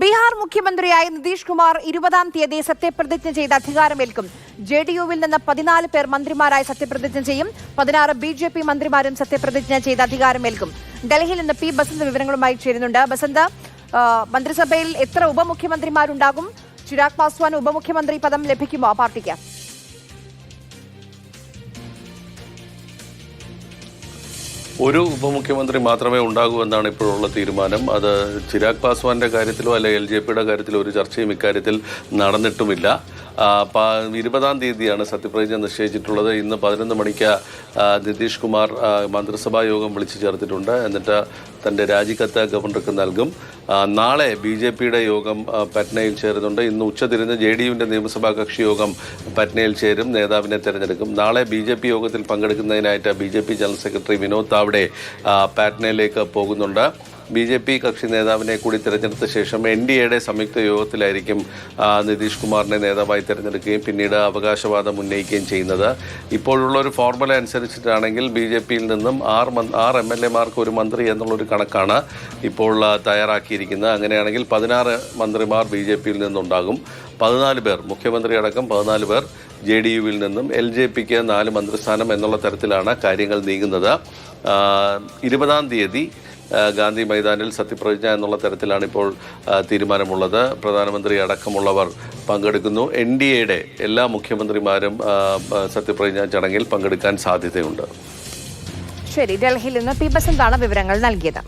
ബീഹാർ മുഖ്യമന്ത്രിയായ നിതീഷ് കുമാർ ഇരുപതാം തീയതി സത്യപ്രതിജ്ഞ ചെയ്ത് അധികാരമേൽക്കും. ജെ ഡി യുവിൽ നിന്ന് പതിനാല് പേർ മന്ത്രിമാരായി സത്യപ്രതിജ്ഞ ചെയ്യും. പതിനാറ് ബി ജെ പി മന്ത്രിമാരും സത്യപ്രതിജ്ഞ ചെയ്ത് അധികാരമേൽക്കും. ഡൽഹിയിൽ നിന്ന് പി ബസന്ത് വിവരങ്ങളുമായി ചേരുന്നുണ്ട്. ബസന്ത് മന്ത്രിസഭയിൽ എത്ര ഉപമുഖ്യമന്ത്രിമാരുണ്ടാകും? ചിരാഗ് പാസ്വാൻ ഉപമുഖ്യമന്ത്രി പദം ലഭിക്കുമോ പാർട്ടിക്ക്? ഒരു ഉപമുഖ്യമന്ത്രി മാത്രമേ ഉണ്ടാകൂ എന്നാണ് ഇപ്പോഴുള്ള തീരുമാനം. അത് ചിരാഗ് പാസ്വാന്റെ കാര്യത്തിലോ അല്ലെ എൽ ജെ പിയുടെ കാര്യത്തിലോ ഒരു ചർച്ചയും ഇക്കാര്യത്തിൽ നടന്നിട്ടുമില്ല. ഇരുപതാം തീയതിയാണ് സത്യപ്രതിജ്ഞ നിശ്ചയിച്ചിട്ടുള്ളത്. ഇന്ന് പതിനൊന്ന് മണിക്ക് നിതീഷ് കുമാർ മന്ത്രിസഭാ യോഗം വിളിച്ചു ചേർത്തിട്ടുണ്ട്. എന്നിട്ട് തന്റെ രാജിക്കത്ത് ഗവർണർക്ക് നൽകും. നാളെ ബി ജെ പിയുടെ യോഗം പറ്റ്നയിൽ ചേരുന്നുണ്ട്. ഇന്ന് ഉച്ചതിരിഞ്ഞ് ജെ ഡി യുവിന്റെ നിയമസഭാ കക്ഷി യോഗം പറ്റ്നയിൽ ചേരും. നേതാവിനെ തിരഞ്ഞെടുക്കും. നാളെ ബി ജെ പി യോഗത്തിൽ പങ്കെടുക്കുന്നതിനായിട്ട് B J P general secretary Vinod Tawde പാറ്റ്നയിലേക്ക് പോകുന്നുണ്ട്. ബി ജെ പി കക്ഷി നേതാവിനെ കൂടി തിരഞ്ഞെടുത്ത ശേഷം എൻ ഡി എയുടെ സംയുക്ത യോഗത്തിലായിരിക്കും നിതീഷ് കുമാറിനെ നേതാവായി തിരഞ്ഞെടുക്കുകയും പിന്നീട് അവകാശവാദം ഉന്നയിക്കുകയും ചെയ്യുന്നത്. ഇപ്പോഴുള്ള ഒരു ഫോർമുല അനുസരിച്ചിട്ടാണെങ്കിൽ ബി ജെ പിയിൽ നിന്നും ആറ് ആറ് എം എൽ എമാർക്ക് ഒരു മന്ത്രി എന്നുള്ളൊരു കണക്കാണ് ഇപ്പോൾ തയ്യാറാക്കിയിരിക്കുന്നത്. അങ്ങനെയാണെങ്കിൽ പതിനാറ് മന്ത്രിമാർ ബി ജെ പിയിൽ നിന്നുണ്ടാകും. പതിനാല് പേർ മുഖ്യമന്ത്രി അടക്കം പതിനാല് പേർ ജെ ഡി യുവിൽ നിന്നും എൽ ജെ പിക്ക് നാല് മന്ത്രിസ്ഥാനം എന്നുള്ള തരത്തിലാണ് കാര്യങ്ങൾ നീങ്ങുന്നത്. ഇരുപതാം തീയതി ഗാന്ധി മൈതാനിൽ സത്യപ്രതിജ്ഞ എന്നുള്ള തരത്തിലാണ് ഇപ്പോൾ തീരുമാനമുള്ളത്. പ്രധാനമന്ത്രി അടക്കമുള്ളവർ പങ്കെടുക്കുന്നു. എൻ ഡി എയുടെ എല്ലാ മുഖ്യമന്ത്രിമാരും സത്യപ്രതിജ്ഞ ചടങ്ങിൽ പങ്കെടുക്കാൻ സാധ്യതയുണ്ട്. ശരി ഡൽഹിയിൽ നിന്ന് പി ബസന്താണ് വിവരങ്ങൾ നൽകിയത്.